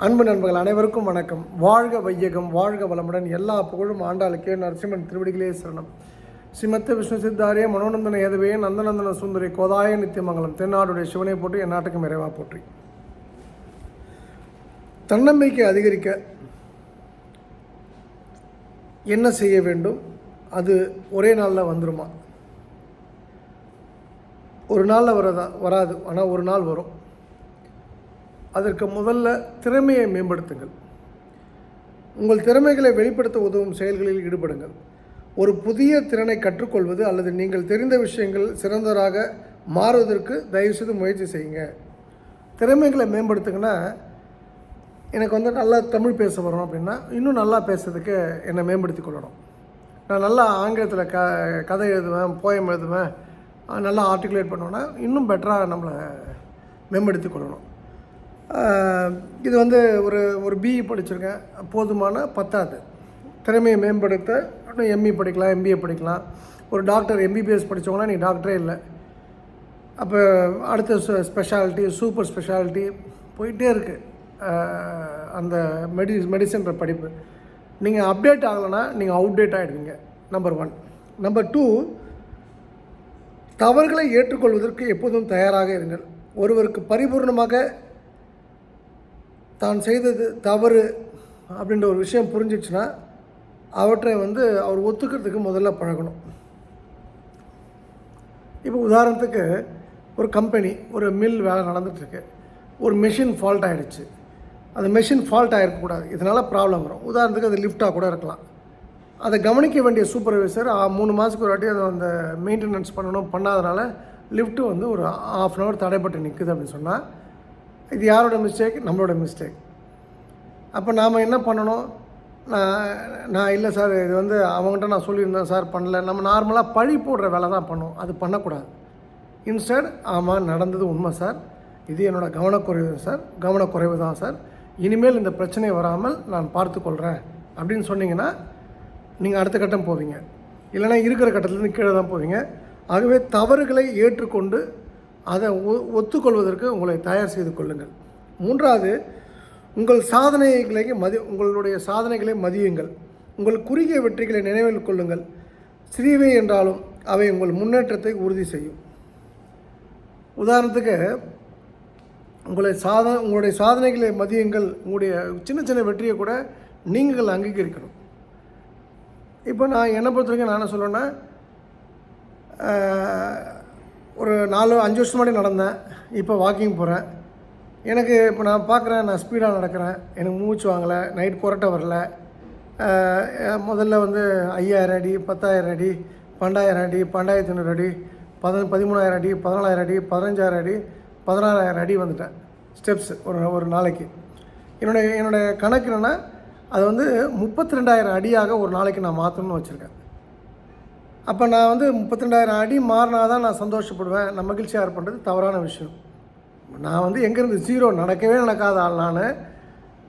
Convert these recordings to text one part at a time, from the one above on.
அன்பு நண்பர்கள் அனைவருக்கும் வணக்கம். வாழ்க வையகம் வாழ்க வளமுடன் எல்லா புகழும் ஆண்டாளுக்கே நரசிம்மன் திருவடிகளே சரணம். ஸ்ரீமத்த விஷ்ணு சித்தாரிய மனோநந்தன ஏதவே நந்தநந்தன சுந்தரி கோதாய நித்தியமங்கலம் தென்னாடுடைய சிவனை போற்றி என் நாட்டுக்கு மறைவா போற்றி. தன்னம்பிக்கை அதிகரிக்க என்ன செய்ய வேண்டும்? அது ஒரே நாளில் வந்துருமா? ஒரு நாளில் வரதா வராது. ஆனால் ஒரு நாள் வரும். அதற்கு முதல்ல திறமையை மேம்படுத்துங்கள். உங்கள் திறமைகளை வெளிப்படுத்த உதவும் செயல்களில் ஈடுபடுங்கள். ஒரு புதிய திறனை கற்றுக்கொள்வது அல்லது நீங்கள் தெரிந்த விஷயங்கள் சிறந்தவராக மாறுவதற்கு தயவுசெய்து முயற்சி செய்யுங்க. திறமைகளை மேம்படுத்துங்கன்னா எனக்கு வந்து நல்லா தமிழ் பேச வரும் அப்படின்னா இன்னும் நல்லா பேசுறதுக்கு என்னை மேம்படுத்தி கொள்ளணும். நான் நல்லா ஆங்கிலத்தில் க கதை எழுதுவேன் போயம் எழுதுவேன் நல்லா ஆர்டிகுலேட் பண்ணுவேன்னா இன்னும் பெட்டராக நம்மளை மேம்படுத்தி கொள்ளணும். இது வந்து ஒரு ஒரு பிஇ படிச்சிருக்கேன். போதுமான பத்தாது. திறமையை மேம்படுத்த இன்னும் எம்இ படிக்கலாம் எம்பிஏ படிக்கலாம். ஒரு டாக்டர் எம்பிபிஎஸ் படித்தவங்கன்னா நீ டாக்டரே இல்லை. அப்போ அடுத்த ஸ்பெஷாலிட்டி சூப்பர் ஸ்பெஷாலிட்டி போயிட்டே இருக்குது அந்த மெடி மெடிசன்ற படிப்பு. நீங்கள் அப்டேட் ஆகலைன்னா நீங்கள் அவுடேட் ஆகிடுவீங்க நம்பர் ஒன் நம்பர் டூ தவறுகளை ஏற்றுக்கொள்வதற்கு எப்போதும் தயாராக இருங்கள். ஒருவருக்கு பரிபூர்ணமாக தான் செய்தது தவறு அப்படின்ற ஒரு விஷயம் புரிஞ்சிச்சுன்னா அவற்றை வந்து அவர் ஒத்துக்கிறதுக்கு முதல்ல பழகணும். இப்போ உதாரணத்துக்கு ஒரு கம்பெனி ஒரு மில் வேலை நடந்துகிட்ருக்கு ஒரு மெஷின் ஃபால்ட் ஆகிடுச்சு அந்த மெஷின் ஃபால்ட் ஆகிருக்கக்கூடாது இதனால் ப்ராப்ளம் வரும். உதாரணத்துக்கு அது லிஃப்டாக கூட இருக்கலாம். அதை கவனிக்க வேண்டிய சூப்பர்வைசர் மூணு மாதத்துக்கு ஒரு வாட்டி அதை அந்த மெயின்டெனன்ஸ் பண்ணணும் பண்ணாதனால லிஃப்ட்டு வந்து ஒரு ஆஃப் அன் ஹவர் தடைப்பட்டு நிற்குது அப்படின்னு சொன்னால் இது யாரோட மிஸ்டேக் நம்மளோட மிஸ்டேக் அப்போ நாம் என்ன பண்ணணும்? நான் நான் இல்லை சார் இது வந்து அவங்ககிட்ட நான் சொல்லியிருந்தேன் சார் பண்ணல. நம்ம நார்மலாக பழி போடுற வேலை தான் பண்ணோம் அது பண்ணக்கூடாது. இன்ஸ்டட் ஆமாம் நடந்தது உண்மை சார் இது என்னோட கவனக்குறைவு சார் கவனக்குறைவு தான் சார் இனிமேல் இந்த பிரச்சனை வராமல் நான் பார்த்துக்கொள்கிறேன் அப்படின்னு சொன்னீங்கன்னா நீங்கள் அடுத்த கட்டம் போவீங்க. இல்லைன்னா இருக்கிற கட்டத்துலேருந்து கீழே தான் போவீங்க. ஆகவே தவறுகளை ஏற்றுக்கொண்டு அதை ஒ- ஒத்துக்கொள்வதற்கு உங்களை தயார் செய்து கொள்ளுங்கள். மூன்றாவது உங்கள் சாதனைகளை மதி உங்களுடைய சாதனைகளை மதியுங்கள். உங்கள் குறுகிய வெற்றிகளை நினைவில் கொள்ளுங்கள். சிறியவை என்றாலும் அவை உங்கள் முன்னேற்றத்தை உறுதி செய்யும். உதாரணத்துக்கு உங்களை சாதன உங்களுடைய சாதனைகளை மதியுங்கள். உங்களுடைய சின்ன சின்ன வெற்றியை கூட நீங்கள் அங்கீகரிக்கணும். இப்போ நான் என்னை பொறுத்த வரைக்கும் நான் என்ன சொல்லுவேன்னா ஒரு நாலு அஞ்சு வருஷம் முன்னாடி நடந்தேன். இப்போ வாக்கிங் போகிறேன் எனக்கு இப்போ நான் பார்க்குறேன் நான் ஸ்பீடாக நடக்கிறேன். எனக்கு மூச்சு வாங்கலை நைட் புரட்ட வரல. முதல்ல வந்து ஐயாயிரம் அடி பத்தாயிரம் அடி பன்னெண்டாயிரம் அடி பன்னெண்டாயிரத்தி ஐநூறு அடி பத பதிமூணாயிரம் அடி பதினாலாயிரம் அடி பதினஞ்சாயிரம் அடி பதினாறாயிரம் அடி வந்துட்டேன். ஸ்டெப்ஸ் ஒரு ஒரு நாளைக்கு. என்னுடைய என்னுடைய கணக்கு என்னென்னா அது வந்து முப்பத்தி ரெண்டாயிரம் அடியாக ஒரு நாளைக்கு நான் மாற்றணும்னு வச்சுருக்கேன். அப்போ நான் வந்து முப்பத்தி ரெண்டாயிரம் அடி மாறினா தான் நான் சந்தோஷப்படுவேன். நான் மகிழ்ச்சியாக இருப்பது தவறான விஷயம். நான் வந்து எங்கேருந்து ஜீரோ நடக்கவே நடக்காத ஆள் நான்.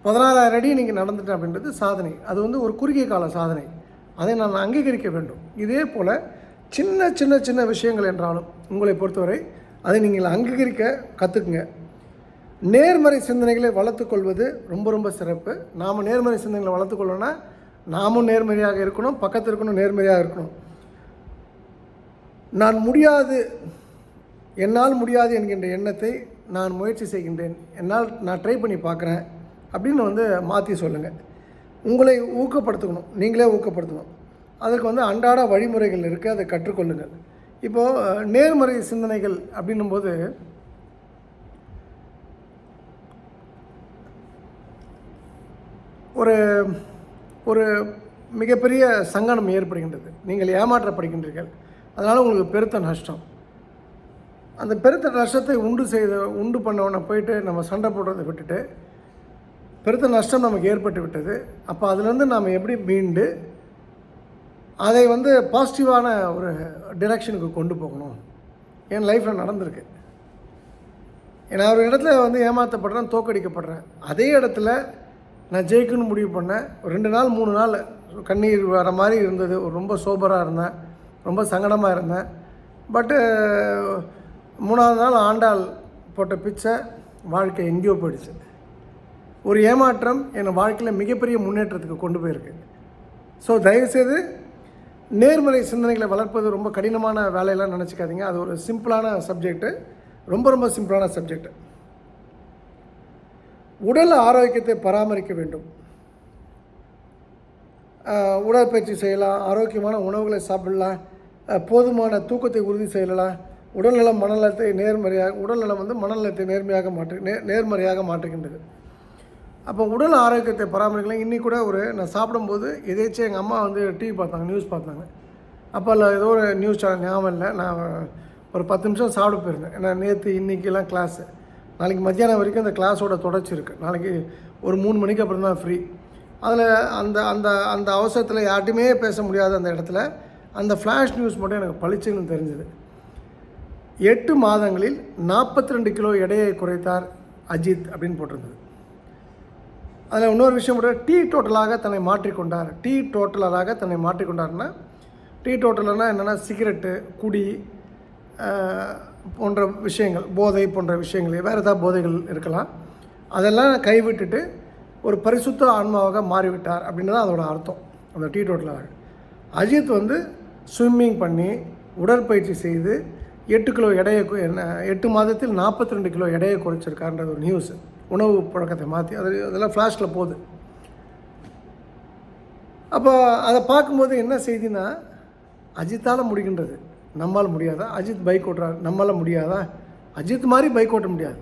பதினாறாயிரம் அடி நீங்கள் நடந்துட்டேன் அப்படின்றது சாதனை. அது வந்து ஒரு குறுகிய கால சாதனை. அதை நான் அங்கீகரிக்க வேண்டும். இதே போல் சின்ன சின்ன சின்ன விஷயங்கள் என்றாலும் உங்களை பொறுத்தவரை அதை நீங்கள் அங்கீகரிக்க கற்றுக்குங்க நேர்மறை சிந்தனைகளை வளர்த்துக்கொள்வது ரொம்ப ரொம்ப சிறப்பு. நாம் நேர்மறை சிந்தனைகளை வளர்த்துக்கொள்ளணும்னா நாமும் நேர்மறையாக இருக்கணும் பக்கத்தில் இருக்கணும் நேர்மறையாக இருக்கணும். நான் முடியாது என்னால் முடியாது என்கின்ற எண்ணத்தை நான் முயற்சி செய்கின்றேன். என்னால் நான் ட்ரை பண்ணி பார்க்குறேன் அப்படின்னு வந்து மாற்றி சொல்லுங்கள் உங்களை ஊக்கப்படுத்தணும். நீங்களே ஊக்கப்படுத்தணும். அதுக்கு வந்து அன்றாட வழிமுறைகள் இருக்குது அதை கற்றுக்கொள்ளுங்கள். இப்போது நேர்மறை சிந்தனைகள் அப்படின்னும்போது ஒரு ஒரு மிகப்பெரிய சங்கடம் ஏற்படுகின்றது. நீங்கள் ஏமாற்றப்படுகின்றீர்கள். அதனால் உங்களுக்கு பெருத்த நஷ்டம். அந்த பெருத்த நஷ்டத்தை உண்டு செய்த உண்டு பண்ணவனை போயிட்டு நம்ம சண்டை போடுறதை விட்டுட்டு பெருத்த நஷ்டம் நமக்கு ஏற்பட்டு விட்டது. அப்போ அதுலேருந்து நாம் எப்படி மீண்டு அதை வந்து பாசிட்டிவான ஒரு டிரெக்ஷனுக்கு கொண்டு போகணும். என் லைஃப்பில் நடந்திருக்கு. நான் ஒரு இடத்துல வந்து ஏமாற்றப்படுறேன் தோக்கடிக்கப்படுறேன். அதே இடத்துல நான் ஜெயிக்கணும்னு முடிவு பண்ணேன். ஒரு ரெண்டு நாள் மூணு நாள் கண்ணீர் வர மாதிரி இருந்தது. ரொம்ப சோபராக இருந்தேன். ரொம்ப சங்கடமாக இருந்தேன். பட்டு மூணாவது நாள் ஆண்டாள் போட்ட பிச்சை வாழ்க்கை எங்கேயோ போயிடுச்சு. ஒரு ஏமாற்றம் என் வாழ்க்கையில் மிகப்பெரிய முன்னேற்றத்துக்கு கொண்டு போயிருக்கு. ஸோ தயவுசெய்து நேர்மறை சிந்தனைகளை வளர்ப்பது ரொம்ப கடினமான வேலையெல்லாம் நினச்சிக்காதீங்க. அது ஒரு சிம்பிளான சப்ஜெக்ட்டு. ரொம்ப ரொம்ப சிம்பிளான சப்ஜெக்ட் உடல் ஆரோக்கியத்தை பராமரிக்க வேண்டும். உடற்பயிற்சி செய்யலாம். ஆரோக்கியமான உணவுகளை சாப்பிடலாம். போதுமான தூக்கத்தை உறுதி செய்யலாம் உடல்நலம் மனநலத்தை நேர்மறையாக உடல்நலம் வந்து மனநலத்தை நேர்மையாக மாற்று நே நேர்மறையாக மாற்றுகின்றது. அப்போ உடல் ஆரோக்கியத்தை பராமரிக்கலாம் இன்றைக்கி கூட ஒரு நான் சாப்பிடும்போது எதேச்சும் எங்கள் அம்மா வந்து டிவி பார்த்தாங்க நியூஸ் பார்த்தாங்க. அப்போ இல்லை ஏதோ ஒரு நியூஸ் சேனல் ஞாபகம் இல்லை. நான் ஒரு பத்து நிமிஷம் சாப்பிட போயிருந்தேன். ஏன்னா நேற்று இன்றைக்கெல்லாம் கிளாஸு நாளைக்கு மத்தியானம் வரைக்கும் அந்த கிளாஸோட தொடர்ச்சி இருக்குது நாளைக்கு ஒரு மூணு மணிக்கு அப்புறம் தான் ஃப்ரீ அதில் அந்த அந்த அந்த அவசரத்தில் யார்ட்டையுமே பேச முடியாத அந்த இடத்துல அந்த ஃப்ளாஷ் நியூஸ் மட்டும் எனக்கு பளிச்சுன்னு தெரிஞ்சது. எட்டு மாதங்களில் நாற்பத்தி ரெண்டு கிலோ எடையை குறைத்தார் அஜித் அப்படின்னு போட்டிருந்தது. அதில் இன்னொரு விஷயம் கூட டீ டோட்டலாக தன்னை மாற்றிக்கொண்டார் டீ டோட்டலராக தன்னை மாற்றிக்கொண்டார்னா டீ டோட்டலர்னால் என்னென்னா சிகரெட்டு குடி போன்ற விஷயங்கள் போதை போன்ற விஷயங்கள் வேறு ஏதாவது போதைகள் இருக்கலாம். அதெல்லாம் கைவிட்டுட்டு ஒரு பரிசுத்த ஆன்மாவாக மாறிவிட்டார் அப்படின்னு தான் அதோட அர்த்தம். அந்த டீ டோட்டலராக அஜித் வந்து ஸ்விம்மிங் பண்ணி உடற்பயிற்சி செய்து எட்டு கிலோ எடையை என்ன எட்டு மாதத்தில் நாற்பத்தி ரெண்டு கிலோ எடையை குறைச்சிருக்கான்ற ஒரு நியூஸ் உணவு பழக்கத்தை மாற்றி அது அதெல்லாம் ஃப்ளாஷில் போகுது. அப்போ அதை பார்க்கும்போது என்ன செய்தினா அஜித்தால் முடிகின்றது. நம்மால் முடியாதா? அஜித் பைக் ஓட்டுறாரு. நம்மளால் முடியாதா? அஜித் மாதிரி பைக் ஓட்ட முடியாது.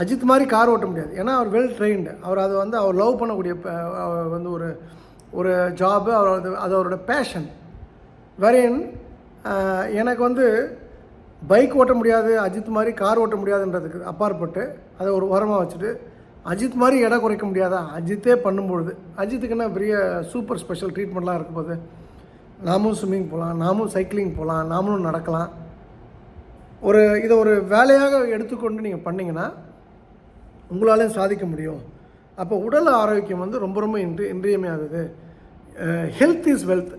அஜித் மாதிரி கார் ஓட்ட முடியாது. ஏன்னா அவர் வெல் ட்ரெயின்டு அவர் அதை வந்து அவர் லவ் பண்ணக்கூடிய வந்து ஒரு ஒரு ஜாபு அவர் அது அது அவரோட பேஷன் வெரின் எனக்கு வந்து பைக் ஓட்ட முடியாது அஜித் மாதிரி கார் ஓட்ட முடியாதுன்றதுக்கு அப்பாற்பட்டு அதை ஒரு உரமாக வச்சுட்டு அஜித் மாதிரி எடை குறைக்க முடியாதா? அஜித்தே பண்ணும்பொழுது. அஜித்துக்கு என்ன பெரிய சூப்பர் ஸ்பெஷல் ட்ரீட்மெண்ட்லாம் இருக்கும் போது நாமும் ஸ்விம்மிங் போகலாம் நாமும் சைக்கிளிங் போகலாம் நாமளும் நடக்கலாம். ஒரு இதை ஒரு வேலையாக எடுத்துக்கொண்டு நீங்கள் பண்ணிங்கன்னா உங்களாலையும் சாதிக்க முடியும். அப்போ உடல் ஆரோக்கியம் வந்து ரொம்ப ரொம்ப இன்றி இன்றியமையாதது. ஹெல்த் இஸ் வெல்த்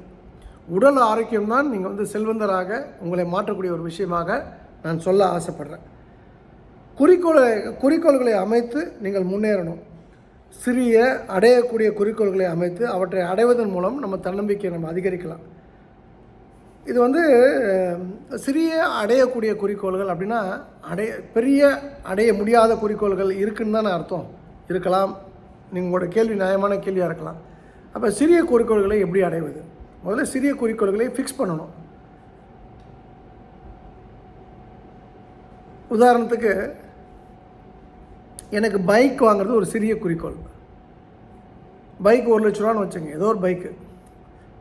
உடல் ஆரோக்கியம் தான் நீங்கள் வந்து செல்வந்தராக உங்களை மாற்றக்கூடிய ஒரு விஷயமாக நான் சொல்ல ஆசைப்படுறேன். குறிக்கோளை குறிக்கோள்களை அமைத்து நீங்கள் முன்னேறணும். சிறிய அடையக்கூடிய குறிக்கோள்களை அமைத்து அவற்றை அடைவதன் மூலம் நம்ம தன்னம்பிக்கையை நம்ம அதிகரிக்கலாம். இது வந்து சிறிய அடையக்கூடிய குறிக்கோள்கள் அப்படின்னா அடைய பெரிய அடைய முடியாத குறிக்கோள்கள் இருக்குன்னு தானே அர்த்தம். இருக்கலாம். நீங்களோட உங்களோட கேள்வி நியாயமான கேள்வியாக இருக்கலாம். அப்போ சிறிய குறிக்கோள்களை எப்படி அடைவது? முதல்ல சிறிய குறிக்கோள்களை ஃபிக்ஸ் பண்ணணும். உதாரணத்துக்கு எனக்கு பைக் வாங்குறது ஒரு சிறிய குறிக்கோள். பைக் ஒரு லட்ச ரூபான்னு வச்சுங்க ஏதோ ஒரு பைக்கு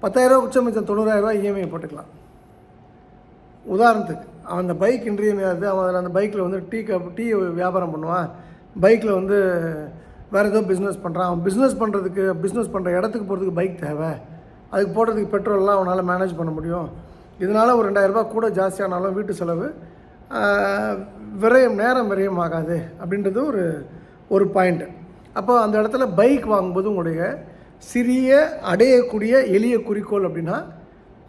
பத்தாயிரரூவா குச்சம் மிச்சம் தொண்ணூறாயிரரூவா இஎம்ஐ போட்டுக்கலாம். உதாரணத்துக்கு அவன் அந்த பைக் இன்றியமையாது அவன் அதில் அந்த பைக்கில் வந்து டீ கப் டீ வியாபாரம் பண்ணுவான். பைக்கில் வந்து வேறு ஏதோ பிஸ்னஸ் பண்ணுறான் அவன் பிஸ்னஸ் பண்ணுறதுக்கு பிஸ்னஸ் பண்ணுற இடத்துக்கு போகிறதுக்கு பைக் தேவை. அதுக்கு போடுறதுக்கு பெட்ரோல்லாம் அவனால் மேனேஜ் பண்ண முடியும். இதனால் ஒரு ரெண்டாயிரரூபா கூட ஜாஸ்தியானாலும் வீட்டு செலவு விரையும் விரயம் நேரம் விரயம் ஆகாது அப்படின்றது ஒரு ஒரு பாயிண்ட்டு அப்போ அந்த இடத்துல பைக் வாங்கும்போது உங்களுடைய சிறிய அடையக்கூடிய எளிய குறிக்கோள் அப்படின்னா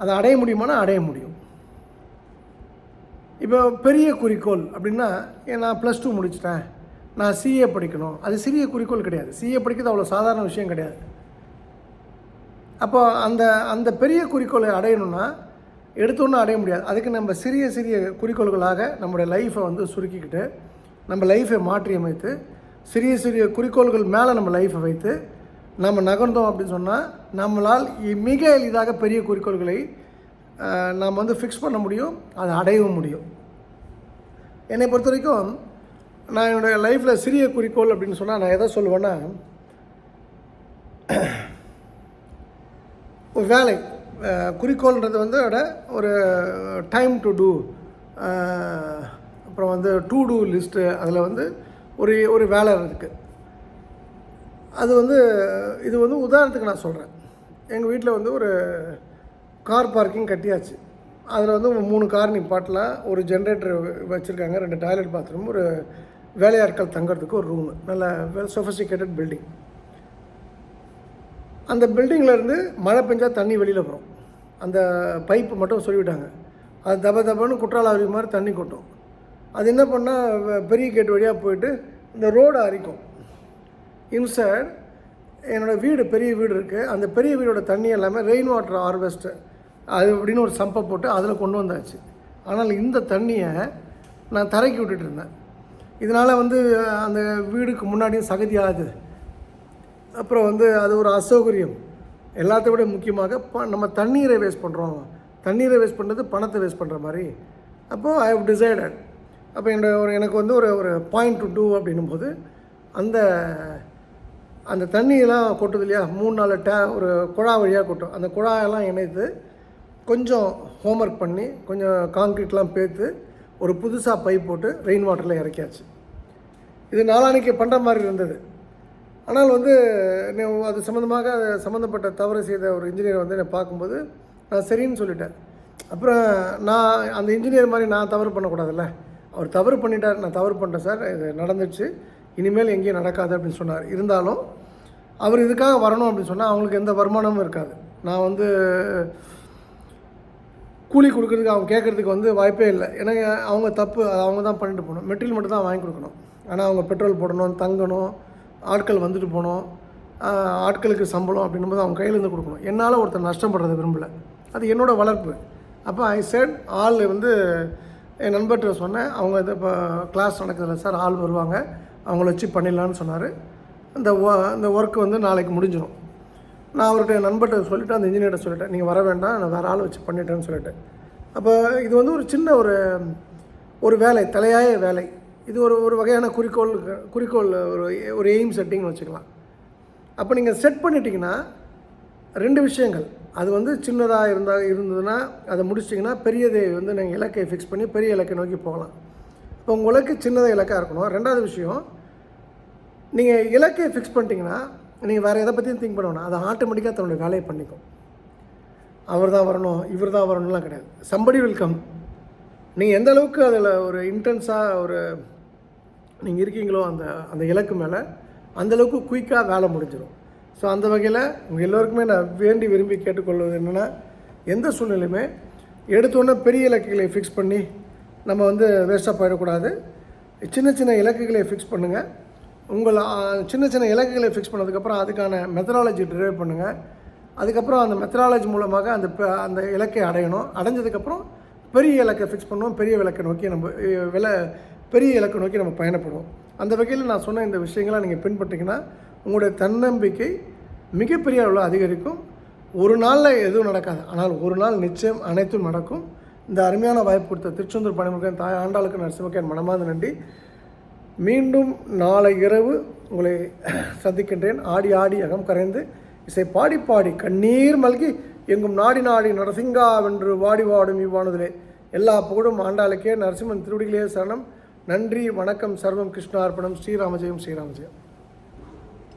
அதை அடைய முடியுமானா அடைய முடியும். இப்போ பெரிய குறிக்கோள் அப்படின்னா நான் ப்ளஸ் டூ முடிச்சிட்டேன். நான் சிஏ படிக்கணும். அது சிறிய குறிக்கோள் கிடையாது. சிஏ படிக்கிறது அவ்வளோ சாதாரண விஷயம் கிடையாது. அப்போ அந்த அந்த பெரிய குறிக்கோளை அடையணும்னா எடுத்தோன்னு அடைய முடியாது. அதுக்கு நம்ம சிறிய சிறிய குறிக்கோள்களாக நம்முடைய லைஃப்பை வந்து சுருக்கிக்கிட்டு நம்ம லைஃப்பை மாற்றி அமைத்து சிறிய சிறிய குறிக்கோள்கள் மேலே நம்ம லைஃப்பை வைத்து நம்ம நகர்ந்தோம் அப்படின்னு சொன்னால் நம்மளால் இ- மிக எளிதாக பெரிய குறிக்கோள்களை நாம் வந்து ஃபிக்ஸ் பண்ண முடியும் அதை அடையவும் முடியும். என்னை பொறுத்த வரைக்கும் நான் என்னுடைய லைஃப்பில் சிறிய குறிக்கோள் அப்படின்னு சொன்னால் நான் எதை சொல்லுவேன்னா வேலை. குறிக்கோள்ன்றது வந்து விட ஒரு டைம் டு டூ அப்புறம் வந்து டூ டூ லிஸ்ட்டு அதில் வந்து ஒரு ஒரு வேலை இருக்குது அது வந்து இது வந்து உதாரணத்துக்கு நான் சொல்கிறேன் எங்கள் வீட்டில் வந்து ஒரு கார் பார்க்கிங் கட்டியாச்சு. அதில் வந்து மூணு கார் நிப்பாட்டலாம் ஒரு ஜென்ரேட்டர் வச்சுருக்காங்க. ரெண்டு டாய்லெட் பாத்ரூம் ஒரு வேலையாட்கள் தங்குறதுக்கு ஒரு ரூமு நல்ல வெல் சொஃபிஸ்டிகேட்டட் பில்டிங் அந்த buildingல இருந்து மழை பெஞ்சால் தண்ணி வெளியில் வரும். அந்த பைப்பு மட்டும் சொல்லிவிட்டாங்க. அது தப தபன்னு குற்றால மாதிரி தண்ணி கொட்டும். அது என்ன பண்ணால் பெரிய கேட் வழியாக போயிட்டு இந்த ரோடு அரிக்கும். இன்சைட் என்னோடய வீடு பெரிய வீடு இருக்குது அந்த பெரிய வீடோட தண்ணி எல்லாமே ரெயின் வாட்டர் ஹார்வெஸ்ட்டு அது அப்படின்னு ஒரு சம்பை போட்டு அதில் கொண்டு வந்தாச்சு. ஆனால் இந்த தண்ணியை நான் தரைக்கு விட்டுட்டு இருந்தேன். இதனால் வந்து அந்த வீடுக்கு முன்னாடியும் சகதியாகுது அப்புறம் வந்து அது ஒரு அசௌகரியம். எல்லாத்த விட முக்கியமாக ப நம்ம தண்ணீரை வேஸ்ட் பண்ணுறோம் தண்ணீரை வேஸ்ட் பண்ணுறது பணத்தை வேஸ்ட் பண்ணுற மாதிரி. அப்போது ஐ ஹவ் டிசைடட் அப்போ என்னோட ஒரு எனக்கு வந்து ஒரு ஒரு பாயிண்ட் டு டூ அப்படின்னும் போது அந்த அந்த தண்ணியெல்லாம் கொட்டுது இல்லையா? மூணு நாலு டே ஒரு குழா வழியாக கொட்டும். அந்த குழாயெல்லாம் இணைத்து கொஞ்சம் ஹோம்ஒர்க் பண்ணி கொஞ்சம் காங்க்ரீட்லாம் பேர்த்து ஒரு புதுசாக பைப் போட்டு ரெயின் வாட்டரில் இறக்கியாச்சு. இது நாளானிக்கு பண்ணுற மாதிரி இருந்தது. ஆனால் வந்து அது சம்மந்தமாக சம்மந்தப்பட்ட தவறு செய்த ஒரு இன்ஜினியர் வந்து என்னை பார்க்கும்போது நான் சரின்னு சொல்லிட்டேன் அப்புறம் நான் அந்த இன்ஜினியர் மாதிரி நான் தவறு பண்ணக்கூடாதுல்ல. அவர் தவறு பண்ணிட்டார் நான் தவறு பண்ணிட்டேன் சார். இது நடந்துச்சு. இனிமேல் எங்கேயும் நடக்காது அப்படின்னு சொன்னார். இருந்தாலும் அவர் இதுக்காக வரணும் அப்படின்னு சொன்னால் அவங்களுக்கு எந்த வருமானமும் இருக்காது. நான் வந்து கூலி கொடுக்குறதுக்கு அவங்க கேட்குறதுக்கு வந்து வாய்ப்பே இல்லை. ஏன்னா அவங்க தப்பு அவங்க தான் பண்ணிட்டு போகணும். மெட்டீரியல் மட்டும் தான் வாங்கி கொடுக்கணும். ஆனால் அவங்க பெட்ரோல் போடணும் தங்கணும் ஆட்கள் வந்துட்டு போகணும் ஆட்களுக்கு சம்பளம் அப்படின்னும் போது அவங்க கையிலேருந்து கொடுக்கணும். என்னால் ஒருத்தர் நஷ்டப்படுறத விரும்பலை. அது என்னோடய வளர்ப்பு. அப்போ ஐ செட் ஆள் வந்து என் நண்பர்கிட்ட சொன்னேன். அவங்க இது இப்போ கிளாஸ் நடக்குதுல்ல சார் ஆள் வருவாங்க. அவங்கள வச்சு பண்ணிடலான்னு சொன்னார். இந்த ஒ- இந்த ஒர்க் வந்து நாளைக்கு முடிஞ்சிடும் நான் அவர்கிட்ட என் நண்பர்கிட்ட சொல்லிட்டு அந்த இன்ஜினியர்கிட்ட சொல்லிட்டேன். நீங்கள் வர வேண்டாம். நான் வேறு ஆள் வச்சு பண்ணிட்டேன்னு சொல்லிட்டேன். அப்போ இது வந்து ஒரு சின்ன ஒரு ஒரு வேலை தலையாய வேலை. இது ஒரு ஒரு வகையான குறிக்கோள் குறிக்கோள் ஒரு ஒரு எய்ம் செட்டிங்னு வச்சுக்கலாம். அப்போ நீங்கள் செட் பண்ணிட்டீங்கன்னா ரெண்டு விஷயங்கள். அது வந்து சின்னதாக இருந்தால் இருந்ததுன்னா அதை முடிச்சிட்டிங்கன்னா பெரியதை வந்து நீங்கள் இலக்கை ஃபிக்ஸ் பண்ணி பெரிய இலக்கை நோக்கி போகலாம். இப்போ உங்கள் இலக்கு சின்னதாக இலக்காக இருக்கணும். ரெண்டாவது விஷயம் நீங்கள் இலக்கை ஃபிக்ஸ் பண்ணிட்டீங்கன்னா நீங்கள் வேறு எதை பற்றியும் திங்க் பண்ணணும் அது ஆட்டோமேட்டிக்காக தன்னுடைய வேலையை பண்ணிக்கும். அவர் தான் வரணும் இவர் தான் வரணும்லாம் கிடையாது. சம்படி வெல்கம் நீங்கள் எந்த அளவுக்கு அதில் ஒரு இன்டென்ஸாக ஒரு நீங்கள் இருக்கீங்களோ அந்த அந்த இலக்கு மேலே அந்தளவுக்கு குயிக்காக வேலை முடிஞ்சிடும் ஸோ அந்த வகையில் உங்கள் எல்லோருக்குமே நான் வேண்டி விரும்பி கேட்டுக்கொள்வது என்னென்னா எந்த சூழ்நிலையுமே எடுத்தோன்னே பெரிய இலக்குகளை ஃபிக்ஸ் பண்ணி நம்ம வந்து வேஸ்ட்டாக போயிடக்கூடாது. சின்ன சின்ன இலக்குகளை ஃபிக்ஸ் பண்ணுங்கள் உங்கள் சின்ன சின்ன இலக்குகளை ஃபிக்ஸ் பண்ணதுக்கப்புறம் அதுக்கான மெத்தடாலஜி ட்ரைவ் பண்ணுங்கள் அதுக்கப்புறம் அந்த மெத்தடாலஜி மூலமாக அந்த ப- அந்த இலக்கை அடையணும். அடைஞ்சதுக்கப்புறம் பெரிய இலக்கை ஃபிக்ஸ் பண்ணுவோம். பெரிய விளக்கை நோக்கி நம்ம விலை பெரிய இலக்கு நோக்கி நம்ம பயணப்படுவோம். அந்த வகையில் நான் சொன்ன இந்த விஷயங்களை நீங்கள் பின்பற்றிங்கன்னா உங்களுடைய தன்னம்பிக்கை மிகப்பெரிய அளவில் அதிகரிக்கும். ஒரு நாளில் எதுவும் நடக்காது. ஆனால் ஒரு நாள் நிச்சயம் அனைத்தும் நடக்கும். இந்த அருமையான வாய்ப்பு கொடுத்த திருச்செந்தூர் பணிமுகன் தாய் ஆண்டாளுக்கு நரசிம்மக்கன் மனமார்ந்த நன்றி. மீண்டும் நாளை இரவு உங்களை சந்திக்கின்றேன். ஆடி ஆடி அகம் கரைந்து இசை பாடி பாடி கண்ணீர் மல்கி எங்கும் நாடி நாடி நரசிங்கா வென்று வாடி வாடும் இவ்வானதிலே. எல்லா புகழும் ஆண்டாளுக்கே நரசிம்மன் திருவடிகளே சரணம். நன்றி வணக்கம் சர்வம் கிருஷ்ணார்ப்பணம் ஸ்ரீராமஜெயம் ஸ்ரீராமஜெயம்.